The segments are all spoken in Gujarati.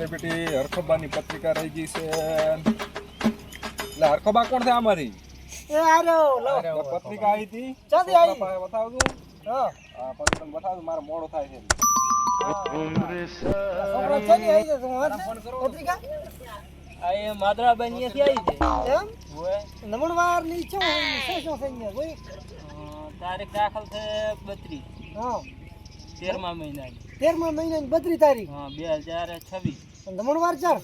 મારી બેટી હરખબાની પત્રિકા રહી ગઈ છે. એટલે હરખબા કોણ છે અમારી પત્રિકા આવી હતી. ચાંદી આવી? પાસે બતાવજો હા. પછી તમને બતાવજો મારે મોડો થાય છે. છોકરો છે ને આવી જશે હું વાંચે પત્રિકા? આ એ આવી એમ? નમણવારની છો છે શું છે અહીંયા કોઈ તારીખ દાખલ છે બત્રીસ. હા. તેરમા મહિનાની. તેરમા મહિનાની બત્રી તારીખ. હા બે હજાર છવ્વીસ. નમણવાર ચાર?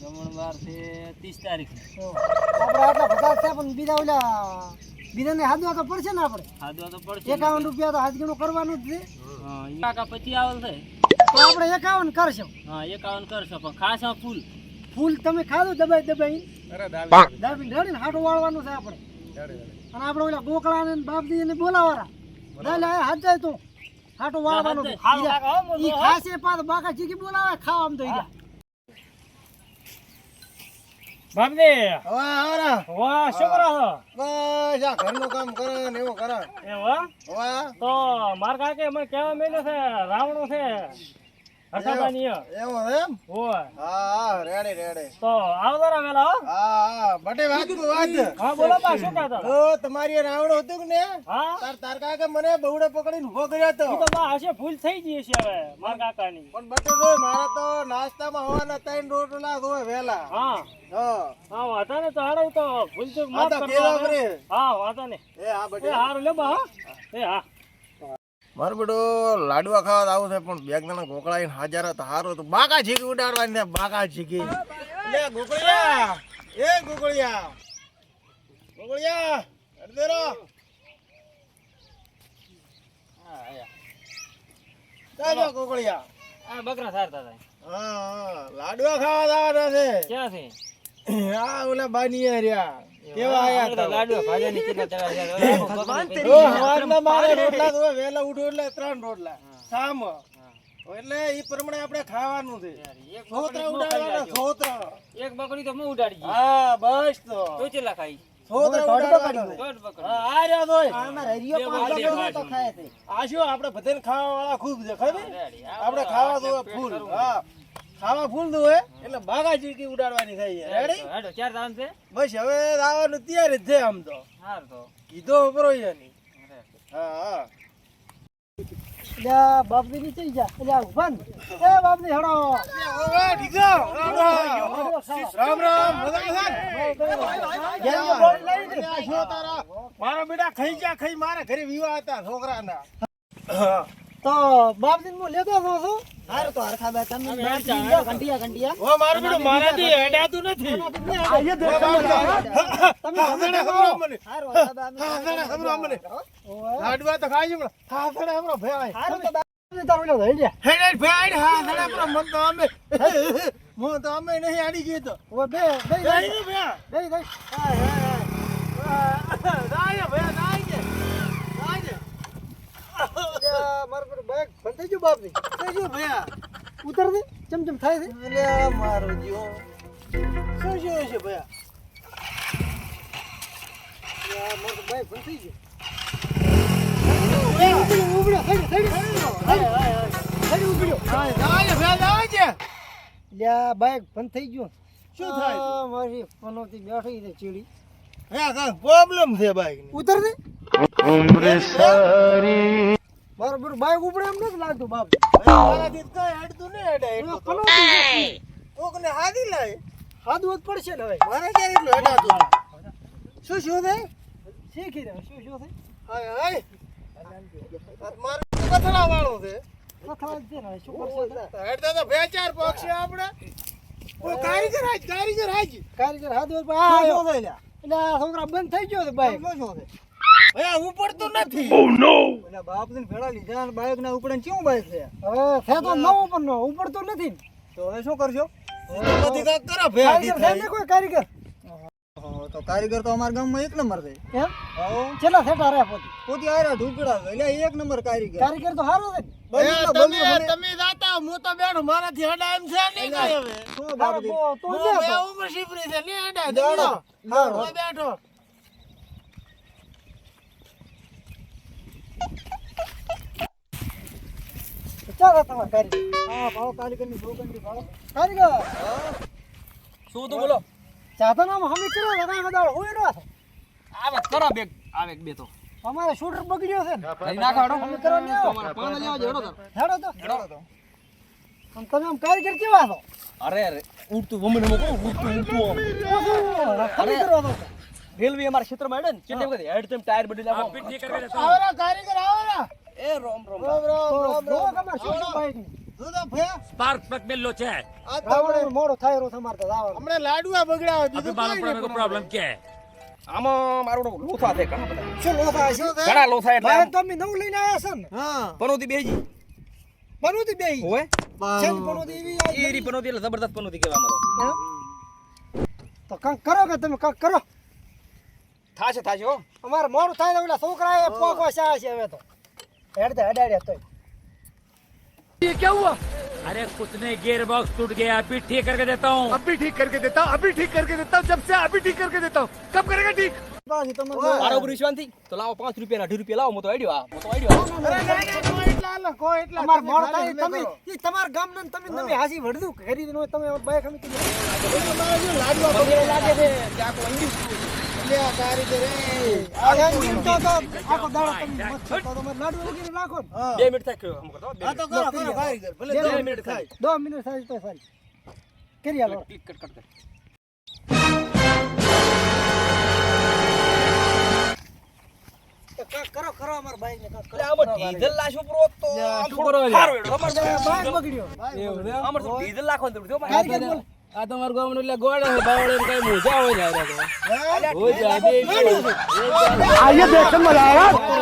દમણવાર છે ત્રીસ તારીખ. આપણે આટલા બધા છે પણ બીજા ઓલા બીજાને હાથવા તો પડશે ને આપણે ખાધવા તો પડશે. એકાવન રૂપિયા તો હાથ ગણું કરવાનું જ છે. ઈ કાકા પછી આવેલ છે. તો આપણે એકાવન કરશો. હા એકાવન કરશો પણ ખાસા ફૂલ. ફૂલ તમે ખાધું દબાઈ દબાઈ? અરે દાવી દાબી રેડી ને હાટું વાળવાનું છે આપણે અને આપણે ઓલા ગોકળા ને બાપદી ને બોલાવારા દાલે આ હાથ જાય તું. હાટું વાળવાનું ઈ ખાસે પાછો બાકા જીગી બોલાવે ખાવા આમ તો ઈ. બાપજી. હવે આવરા વાહ શું કરો છો? બસ આ ઘરનું કામ કરે ને એવું કરે. એવા હવે તો માર કાકે મને કહેવા માંડ્યો છે? રાવણો છે? તમારી રાવણ હતું ને? હા. તાર તાર કાકે મને બહુડે પકડીને ઊભો કર્યો હતો. હશે ભૂલ થઈ ગઈ છે હવે માર કાકાની. પણ બટે જો મારે તો નાસ્તામાં હોવાના ત્રણ રોટલા હોય વેલા. હા. હા. હા વાંધો ને તો હાડો તો ભૂલ ચૂક માફ તો કરજો કેવા હવે. કરે હા વાંધો ને એ હા બટે હારું લે બા એ હા. મારું બેટો લાડવા ખાવા આવું છે પણ બે જણા ગોકળાઈને હાજર હતા. હારો તો બાકા છીકી ઉડાડવાની છે બાકા ચીકી લે ગોકળિયા. એ ગોકળિયા. ગોકળિયા અડધેરો ચાલો ગોકળિયા. આ બકરા સારતા હતા. હા હા. લાડવા ખાવા જવાના છે. ક્યાં છે આ ઓલા બાની રહ્યા. કેવા આયા આપણે તો હતા લાડવા ભાજાની કેટલા ચડા છે હવારના મારે રોટલા તો વહેલા ઉઠો એટલે ત્રણ રોટલા. સામ. એટલે ઈ પ્રમાણે આપણે ખાવાનું છે. એક સોતરા બકરી નો ખાઈ ઉડાડવાના જાજો. એક બકરી તો હું ઉડાડી હા બસ તો. તો ચેલા ખાઈ? સોતરા ઉડાડવાના છે. દોઢ બકરી હા આ રહ્યા તોય બે બકરી તો ખાય છે. આ શું આપણે બધાને ખાવા વાળા ખૂબ છે ખબર રેડી. ખાવા ફૂલ હા. ખાવા ફૂલ દો એટલે બાગા ચીકી ઉડાડવાની થઈ છે. રેડી હેડો ચાર દાન છે? બસ હવે આવવાનું તૈયાર જ છે આમ તો. હાર તો. કીધો ઉપરો એની હા હા. બાપની નીચે જા. એટલે ઊભા એ બાપની હડો. ઓવે, ઠીક છે? રામ. રામ છે? ને? આ શું તારા? મારા બેટા ખાઈ ગયા ખાઈ. મારા ઘરે વિવાહ હતા છોકરાના. તો બાપજી હું લેતો છું છું હારું તો હરખા બે તમે ઘંટિયા ઘંટિયા ઓ મારું બેટું મારાથી હેડાતું નથી આયે દે તમે હમણે હમરો મને. હારું હરખા બે અમે હા, હાથણે ખવડાવો મને. લાડવા તો ખાઈ પણ હાથણે હમરો ભાઈ હારું તો બાપજી તારું લે હેડ, હેડ, ભેળાય ને હાથણે ખવડાવો. મન તો અમે હું તો અમે નહીં આડી ગયો તો ઓ બે બે બે. બે બે હાય, હાય, હાય. જાય ભેળા, જાય છે. જાય છે. મારું પેલું બેગ બંધ થઈ ગયું બાપની થઈ ગયું ભેળા. ઉતર દે ચમ ચમ થાય છે? અલ્યા, મારો જીવો. શું છે છે ભયા? યાર, મારું તો બેગ બંધ થઈ ગયું. બાઈક બંધ થઈ ગયું. શું થાય? મારી પનોતી બેઠી છે ચીડી. પ્રોબ્લેમ છે બાઈકની. ઉતર દે પેલું બાઈક ઉપડે એમ નથી લાગતું બાપ. મારાથી કઈ હેડતું નહીં હેડે એટલું. પનોતી કોકને હાથી લાય. હાથવું જ પડશે ને હવે. મારે ક્યારે એટલું હેડાતું? શું શું થાય? શીખી રહ્યો શું શું થાય? હાય, હાય. મારે કથળા વાળો છે. કથળા જ છે ને શું કરશે હેડતા તો બે ચાર પક્ષ છે આપણે કોઈ કારીગર હાજ કારીગર હાજ. કારીગર શું પડે લ્યા? એટલે આ છોકરા બંધ થઈ ગયો છે બાઈક શું શું છે ભયા હું પડતું નથી એટલે બાપ ને ભેળા લીધા અને બાઈક ના ઉપડે કેવું બાઈક છે? હવે છે તો નવું પણ ન ઉપડતું નથી. તો હવે શું કરશો? બધી કાંઈક કરો ભયા કારીગર કોઈ કારીગર? તો કારીગર તો અમારા ગામમાં એક નંબર છે. એમ? છેલ્લા સેટા રહ્યા પોતે. પોતી આયરા ઢુકડા એટલે એક નંબર કારીગર. કારીગર તો સારો છે તમે તમે જાતા હું તો બેઠો મારાથી હડા એમ છે નહીં કઈ હવે. તું તું. ઉંમર શીપરી છે નહીં હડા દોડો. હું બેઠો. ચાલો તમારે કારીગર. હા ભાવ કારીગરની કંડી ભાવ કારીગર! શું તું બોલો? સાધનામાં હમી કરો લગાય બદાળ હોય નો આવે કરો બે આવે બે તો. અમારે શૂટર બગડ્યો છે ને. નાખો હેડો. હમી કરો ને આવો. પાન લેવા જેડો તો. હેડો તો. પણ તમે આમ કારીગર કેવા છો? અરે અરે ઉડતું વમણ મો ઉડતું ઉડતું આમ. કરો તો રેલવે અમારા ક્ષેત્રમાં હેડે ને કેટલી વખત. હેડ તેમ ટાયર બદલી નાખો. આવરા કારીગર આવરા એ રોમ રોમ રોમ થાય રો તમાર તો આમાં લોથા છે ઘણા પનોતી બેજી હોય છે પનોતી એવી એરી પનોતી એટલે જબરદસ્ત પનોતી કહેવા તો કંઈક કરો કે તમે કંઈક કરો? થાશે થાશે હો. અમારે મોડું થાય છોકરા એ પોકો છે હવે તો. હેડતે હેડાડ્યા તોય अरे कुछ नहीं गियर बॉक्स टूट गया अभी ठीक करके देता हूँ अभी ठीक करके देता हूँ अभी ठीक करके देता हूँ जब से अभी ठीक करके देता हूँ कब करेगा ठीक પાછી તમે મારા ઉપર વિશ્વાસ નથી તો લાવો પાંચ રૂપિયા અઢી રૂપિયા લાવો હું તો આઈડિયો આ હું તો આઈડિયો અમારે મોડું થાય તમે ઈ તમારા ગામના ને તમે તમે હાસી વળદું કરી દીધું હોય તમે બાઈક અમે કીધું લાગે છે કે આ કોઈ ઇંગ્લિશ આ એમ તો તો આખો દાડો તમે મત તો તમારે લાડુ વગેરે રાખો ને બે મિનિટ થાય કે અમુક તો બે મિનિટ. બે મિનિટ થાય દો મિનિટ થાય તો સારી કરી આલો ક્લિક કટ કટ કર કરો કરો અમાર બાઈક ને કરો. એટલે ડીઝલ લાશો પૂરો તો આમ થોડો સારું એડો. અમાર બાઈક બગડ્યો અમારે તો ડીઝલ લાખો જરૂર છે ભાઈ. આ તમારું ગામનું એટલે ગોળ બાવળ એમ કઈ મોજા હોય ને આ તો ઓ આયે દેખન મજા આવા